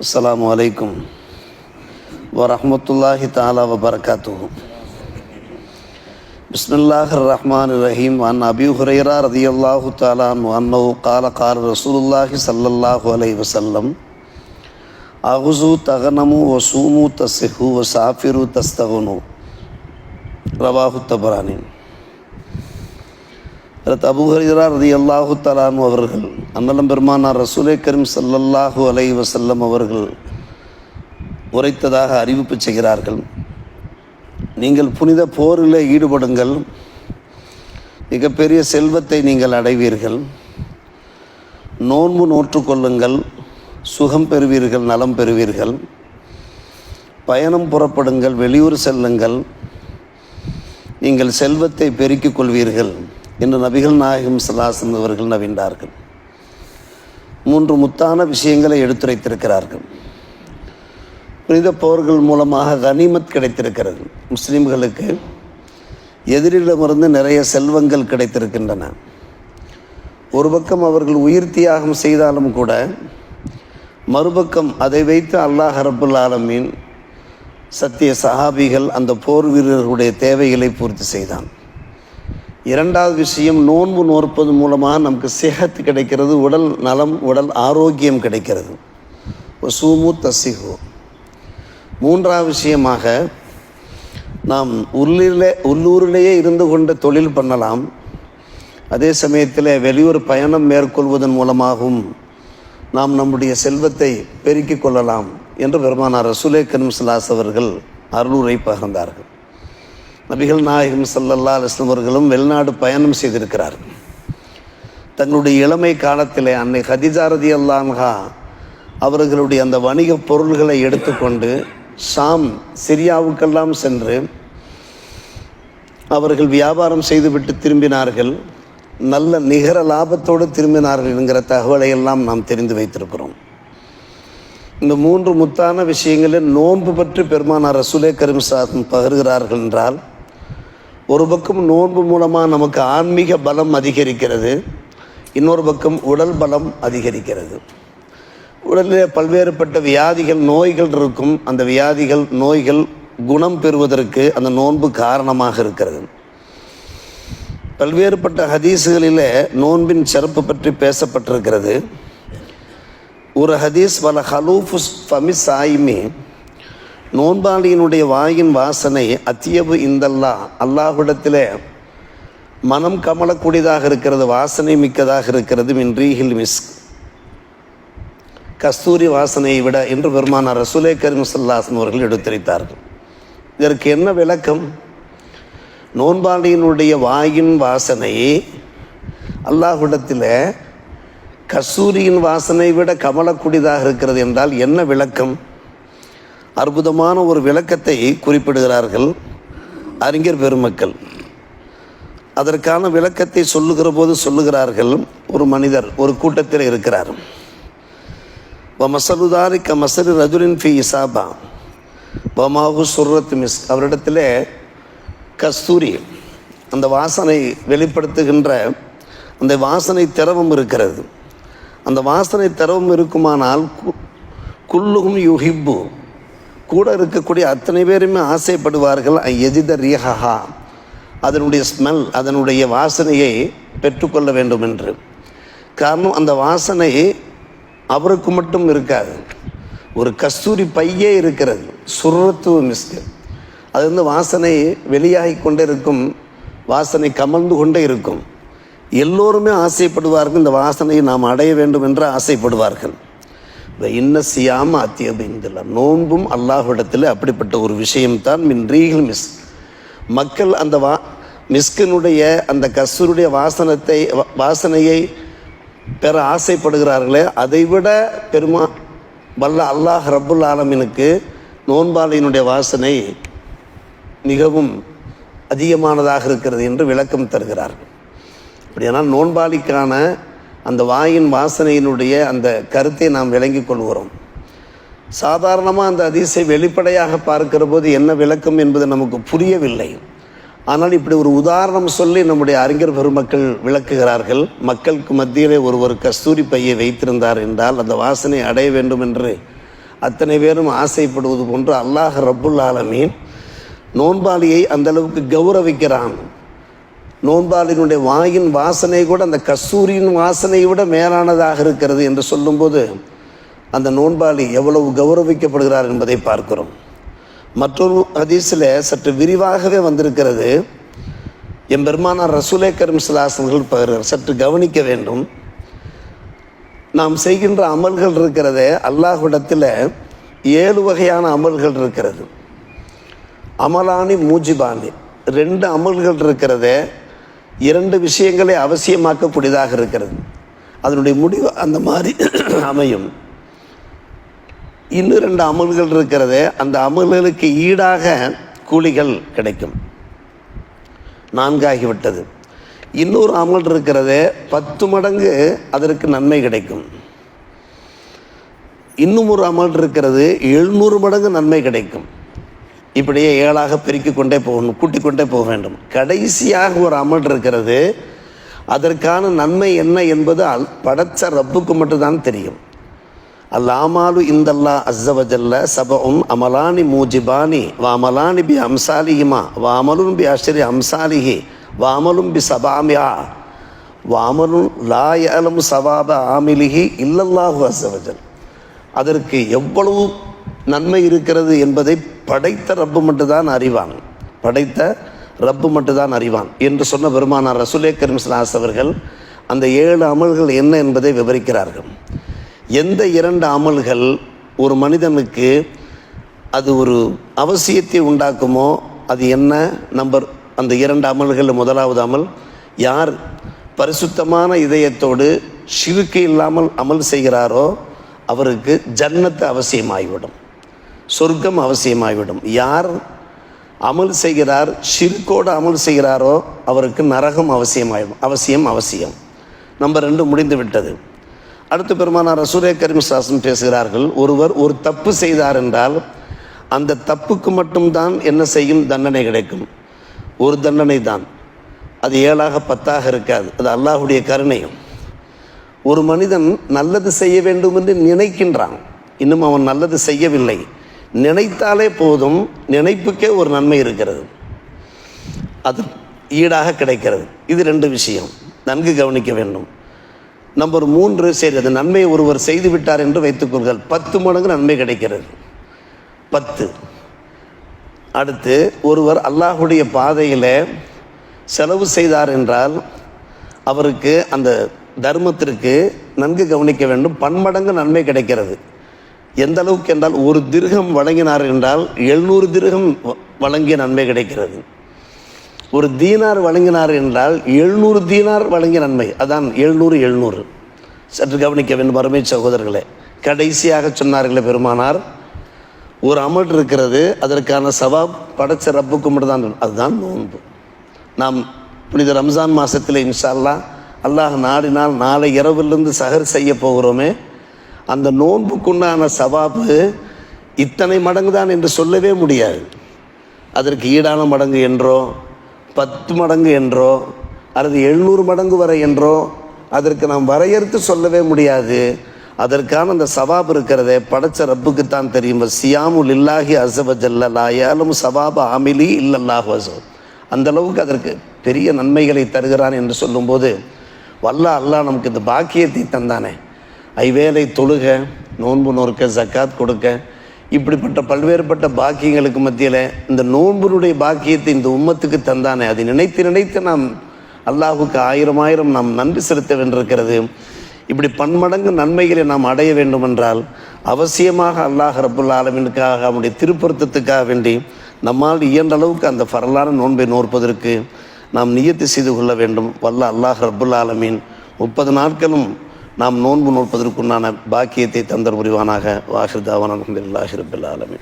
السلام علیکم ورحمۃ اللہ تعالی وبرکاتہ۔ بسم اللہ الرحمن الرحیم۔ عن ابی حریرہ رضی اللہ تعالی عنہ انه قال قال رسول اللہ صلی اللہ علیہ وسلم، اغزو تغنمو وسومو تصحو وسافرو تستغنو۔ رواہ الطبرانی۔ ஹரத் அபுஹரீரா ரதி அல்லாஹு தலானு அவர்கள் அன்னலம் பெருமானார் ரசூலே கரீம் ஸல்லல்லாஹு அலை வசல்லம் அவர்கள் உரைத்ததாக அறிவிப்பு செய்கிறார்கள். நீங்கள் புனித போரில் ஈடுபடுங்கள். மிகப்பெரிய செல்வத்தை நீங்கள் அடைவீர்கள். நோன்பு நோற்றுக்கொள்ளுங்கள் சுகம் பெறுவீர்கள் நலம் பெறுவீர்கள். பயணம் புறப்படுங்கள் வெளியூர் செல்லுங்கள். நீங்கள் செல்வத்தை பெருக்கிக் கொள்வீர்கள். என்று நபிகள் நாயகம் சலாசன் அவர்கள் நவின்றார்கள் மூன்று முத்தான விஷயங்களை எடுத்துரைத்திருக்கிறார்கள். புனித போர்கள் மூலமாக கனிமத் கிடைத்திருக்கிறது. முஸ்லீம்களுக்கு எதிரிடமிருந்து நிறைய செல்வங்கள் கிடைத்திருக்கின்றன. ஒரு பக்கம் அவர்கள் உயிர் தியாகம் செய்தாலும் கூட மறுபக்கம் அதை வைத்து அல்லாஹ் ஹரபுல் ஆலமீன் சத்திய சஹாபிகள் அந்த போர் வீரர்களுடைய தேவைகளை பூர்த்தி செய்தான். இரண்டாவது விஷயம் நோன்பு நோற்பது மூலமாக நமக்கு சேகத்து கிடைக்கிறது உடல் நலம் உடல் ஆரோக்கியம் கிடைக்கிறது. சூமு தசிஹு மூன்றாவது விஷயமாக நாம் உள்ளூரில் உள்ளூரிலேயே இருந்து கொண்டு தொழில் பண்ணலாம். அதே சமயத்தில் வெளியூர் பயணம் மேற்கொள்வதன் மூலமாகவும் நாம் நம்முடைய செல்வத்தை பெருக்கிக் கொள்ளலாம் என்று பெருமானார் ரசூலே கரும் அவர்கள் அருளுரை பகிர்ந்தார்கள். நபிகள் நாயகம் சல்லல்லா அலிஸ்லம் அவர்களும் வெளிநாடு பயணம் செய்திருக்கிறார். தங்களுடைய இளமை காலத்தில் அன்னை ஹதிஜாரதி அல்லான்ஹா அவர்களுடைய அந்த வணிக பொருள்களை எடுத்துக்கொண்டு ஷாம் சிரியாவுக்கெல்லாம் சென்று அவர்கள் வியாபாரம் செய்துவிட்டு திரும்பினார்கள். நல்ல நிகர லாபத்தோடு திரும்பினார்கள் என்கிற தகவலை எல்லாம் நாம் தெரிந்து வைத்திருக்கிறோம். இந்த மூன்று முத்தான விஷயங்களில் நோன்பு பற்றி பெருமானார் ரசூலே கரீம் சாதம் பகிர்கிறார்கள் என்றால் ஒரு பக்கம் நோன்பு மூலமாக நமக்கு ஆன்மீக பலம் அதிகரிக்கிறது இன்னொரு பக்கம் உடல் பலம் அதிகரிக்கிறது. உடலில் பல்வேறுபட்ட வியாதிகள் நோய்கள் இருக்கும். அந்த வியாதிகள் நோய்கள் குணம் பெறுவதற்கு அந்த நோன்பு காரணமாக இருக்கிறது. பல்வேறுபட்ட ஹதீஸுகளில் நோன்பின் சிறப்பு பற்றி பேசப்பட்டிருக்கிறது. ஒரு ஹதீஸ் வல ஹலூஃபுஸ் ஃபமி சாயிமி நோன்பாளியினுடைய வாயின் வாசனை அத்தியபு இந்தல்லா. அல்லாஹ்விடத்திலே மனம் கமலக்கூடியதாக இருக்கிறது வாசனை மிக்கதாக இருக்கிறது மின் ரீஹில் மிஸ் கஸ்தூரி வாசனையை விட என்று பெருமானார் ரசூலே கரீம் சல்லாசன் அவர்கள் எடுத்துரைத்தார்கள். இதற்கு என்ன விளக்கம்? நோன்பாளியினுடைய வாயின் வாசனை அல்லாஹ்விடத்தில் கஸ்தூரியின் வாசனை விட கமலக்கூடியதாக இருக்கிறது என்றால் என்ன விளக்கம்? அற்புதமான ஒரு விளக்கத்தை குறிப்பிடுகிறார்கள் அறிஞர் பெருமக்கள். அதற்கான விளக்கத்தை சொல்லுகிற போது சொல்லுகிறார்கள் ஒரு மனிதர் ஒரு கூட்டத்தில் இருக்கிறார். மசலுதாரி க மசரு ரஜுலின் ஃபி இசாபா. வமாகு சுர்ரத் மிஸ். அவரிடத்தில் கஸ்தூரி அந்த வாசனை வெளிப்படுத்துகின்ற அந்த வாசனை திரவம் இருக்கிறது. அந்த வாசனை திரவம் இருக்குமானால் கு- குல்லுகும் யுஹிப்பு. கூட இருக்கக்கூடிய அத்தனை பேருமே ஆசைப்படுவார்கள் எஜித ரியஹா அதனுடைய ஸ்மெல் அதனுடைய வாசனையை பெற்றுக்கொள்ள வேண்டும் என்று காரணம் அந்த வாசனை அவருக்கு மட்டும் இருக்காது. ஒரு கஸ்தூரி பையே இருக்கிறது சுரத்துவ மிஸ்கு அது வந்து வாசனை வெளியாகி கொண்டே இருக்கும் வாசனை கமழ்ந்து கொண்டே இருக்கும். எல்லோருமே ஆசைப்படுவார்கள் இந்த வாசனையை நாம் அடைய வேண்டும் என்று ஆசைப்படுவார்கள். இன்ன சியாம அத்தியபிந்துள்ள நோன்பும் அல்லாஹ்விடத்தில் அப்படிப்பட்ட ஒரு விஷயம்தான் மின் ரீகில் மிஸ். மக்கள் அந்த வா மிஸ்கினுடைய அந்த கசூருடைய வாசனத்தை வாசனையை பெற ஆசைப்படுகிறார்களே அதைவிட பெருமா வல்ல அல்லாஹ் ரப்புல் ஆலமினுக்கு நோன்பாலையினுடைய வாசனை மிகவும் அதிகமானதாக இருக்கிறது என்று விளக்கம் தருகிறார்கள். அப்படியானால் நோன்பாளிக்கான அந்த வாயின் வாசனையினுடைய அந்த கருத்தை நாம் விளங்கி கொள்கிறோம். சாதாரணமாக அந்த அதிசை வெளிப்படையாக பார்க்கிற போது என்ன விளக்கம் என்பது நமக்கு புரியவில்லை. ஆனால் இப்படி ஒரு உதாரணம் சொல்லி நம்முடைய அறிஞர் பெருமக்கள் விளக்குகிறார்கள். மக்களுக்கு மத்தியிலே ஒருவர் கஸ்தூரி பையை வைத்திருந்தார் என்றால் அந்த வாசனை அடைய வேண்டும் என்று அத்தனை பேரும் ஆசைப்படுவது போன்று அல்லாஹ் ரபுல் ஆலமீன் நோன்பாளியை அந்தளவுக்கு கௌரவிக்கிறான். நோன்பாளினுடைய வாயின் வாசனை கூட அந்த கஸ்தூரியின் வாசனையை விட மேலானதாக இருக்கிறது என்று சொல்லும்போது அந்த நோன்பாளி எவ்வளவு கௌரவிக்கப்படுகிறார் என்பதை பார்க்கிறோம். மற்றொரு ஹதீஸில் சற்று விரிவாகவே வந்திருக்கிறது. எம்பெருமானார் ரசூலே கரும் சிலாசன்கள் பகிர்கிறார் சற்று கவனிக்க வேண்டும். நாம் செய்கின்ற அமல்கள் இருக்கிறதே அல்லாஹ்விடத்தில் ஏழு வகையான அமல்கள் இருக்கிறது. அமலானி மூஜிபானி ரெண்டு அமல்கள் இருக்கிறதே இரண்டு விஷயங்களை அவசியமாக்கக்கூடியதாக இருக்கிறது. அதனுடைய முடிவு அந்த மாதிரி அமையும். இன்னும் ரெண்டு அமல்கள் இருக்கிறது. அந்த அமல்களுக்கு ஈடாக கூலிகள் கிடைக்கும். நான்காகிவிட்டது. இன்னொரு அமல் இருக்கிறது. பத்து மடங்கு அதற்கு நன்மை கிடைக்கும். இன்னும் ஒரு அமல் இருக்கிறது. எழுநூறு மடங்கு நன்மை கிடைக்கும். இப்படியே ஏழாக பெருக்கிக் கொண்டே போகணும் கூட்டிக் கொண்டே போக வேண்டும். கடைசியாக ஒரு அமல் இருக்கிறது. அதற்கான நன்மை என்ன என்பது அல் படைச்ச ரப்புக்கு மட்டும்தான் தெரியும். அல்லாமாலு இந்தல்லா அஸ்ஸவஜல்ல சபவும் அமலானி மூஜிபானி வாமலானி பி அம்சாலிஹிமா வாமலும் பி அஷ்ரி அம்சாலிஹி வாமலும் பி சபாமியா வாமலும் லாயலும் லா யஅலம் சவாப ஆமிலிஹி இல்லல்லாஹு அஸ்ஸவஜல் அதற்கு எவ்வளவு நன்மை இருக்கிறது என்பதை படைத்த ரப்பு மட்டும்தான் அறிவான். படைத்த ரப்பு மட்டும்தான் அறிவான். என்று சொன்ன பெருமானார் ரசுலே கரிம்ஸ்லாஸ் அவர்கள் அந்த ஏழு அமல்கள் என்ன என்பதை விவரிக்கிறார்கள். எந்த இரண்டு அமல்கள் ஒரு மனிதனுக்கு அது ஒரு அவசியத்தை உண்டாக்குமோ அது என்ன நம்பர்? அந்த இரண்டு அமல்கள் முதலாவது அமல் யார் பரிசுத்தமான இதயத்தோடு சிறுக்கு இல்லாமல் அமல் செய்கிறாரோ அவருக்கு ஜன்னத்து அவசியமாகிவிடும் சொர்க்கம் அவசியமாகிவிடும் யார் அமல் செய்கிறார் ஷிர்கோடு அமல் செய்கிறாரோ அவருக்கு நரகம் அவசியமாகிடும் அவசியம் அவசியம். நம்பர் ரெண்டு முடிந்து விட்டது அடுத்து பெருமானார் சூரிய கரிமசாசன் பேசுகிறார்கள் ஒருவர் ஒரு தப்பு செய்தார் என்றால் அந்த தப்புக்கு மட்டும்தான் என்ன செய்யும்? தண்டனை கிடைக்கும். ஒரு தண்டனை தான். அது ஏழாக பத்தாக இருக்காது. அது அல்லாஹுடைய கருணையும். ஒரு மனிதன் நல்லது செய்ய வேண்டும் என்று நினைக்கின்றான். இன்னும் அவன் நல்லது செய்யவில்லை. நினைத்தாலே போதும் நினைப்புக்கே ஒரு நன்மை இருக்கிறது. அது ஈடாக கிடைக்கிறது. இது ரெண்டு விஷயம். நன்கு கவனிக்க வேண்டும். நம்பர் மூன்று சரி அது நன்மை ஒருவர் செய்து விட்டார் என்று வைத்துக்கொள்கள் பத்து மடங்கு நன்மை கிடைக்கிறது. பத்து. அடுத்து ஒருவர் அல்லாஹுடைய பாதையில் செலவு செய்தார் என்றால் அவருக்கு அந்த தர்மத்திற்கு நன்கு கவனிக்க வேண்டும். பன்மடங்கு நன்மை கிடைக்கிறது. எந்த அளவுக்கு என்றால் ஒரு திருகம் வழங்கினார் என்றால் எழுநூறு திருகம் வ- வழங்கிய நன்மை கிடைக்கிறது. ஒரு தீனார் வழங்கினார் என்றால் எழுநூறு தீனார் வழங்கிய நன்மை. அதான் எழுநூறு எழுநூறு. சற்று கவனிக்க வேண்டும் அருமை சகோதரர்களே. கடைசியாக சொன்னார்களே பெருமானார் ஒரு அமல் இருக்கிறது அதற்கான சவாப் படைச்ச ரப்புக்கு மட்டும் அதுதான் நோன்பு. நாம் புனித ரம்ஜான் மாதத்தில் இன்ஷால்லா அல்லாஹ் நாடினால் நாளை இரவிலிருந்து சகர் செய்ய போகிறோமே அந்த நோன்புக்குண்டான சவாபு இத்தனை மடங்கு தான் என்று சொல்லவே முடியாது. அதற்கு ஈடான மடங்கு என்றோ பத்து மடங்கு என்றோ அல்லது எழுநூறு மடங்கு வரை என்றோ அதற்கு நாம் வரையறுத்து சொல்லவே முடியாது. அதற்கான அந்த சவாப் இருக்கிறதே படைச்ச ரப்புக்குத்தான் தெரியும். சியாமுல் இல்லாஹி அசவஜல்ல லாயாலும் சவாப் ஆமிலி இல்லல்லாஹு அசவ் அந்த அளவுக்கு அதற்கு பெரிய நன்மைகளை தருகிறான் என்று சொல்லும்போது வல்ல அல்லாஹ் நமக்கு இந்த பாக்கியத்தை தந்தானே. ஐவேலை தொழுக நோன்பு நோற்க ஜக்காத் கொடுக்க. இப்படிப்பட்ட பல்வேறுபட்ட பாக்கியங்களுக்கு மத்தியில் இந்த நோன்புனுடைய பாக்கியத்தை இந்த உம்மத்துக்கு தந்தானே. அதை நினைத்து நினைத்து நாம் அல்லாஹுக்கு ஆயிரம் ஆயிரம் நாம் நன்றி செலுத்த வேண்டியிருக்கிறது. இப்படி பன்மடங்கு நன்மைகளை நாம் அடைய வேண்டுமென்றால் அவசியமாக அல்லாஹ் ரப்புல் ஆலமினுக்காக அவனுடைய திருப்பொருத்தத்துக்காக வேண்டி நம்மால் இயன்ற அளவுக்கு அந்த பரலான நோன்பை நோற்பதற்கு நாம் நியத்து செய்து கொள்ள வேண்டும். வல்ல அல்லாஹ் ரப்புல் ஆலமீன் முப்பது நாட்களும் நாம் நோன்பு நோற்பதற்குண்டான பாக்கியத்தை தந்தர் புரிவானாக வாஹிர் தாவான் அலமதுல்லாஹி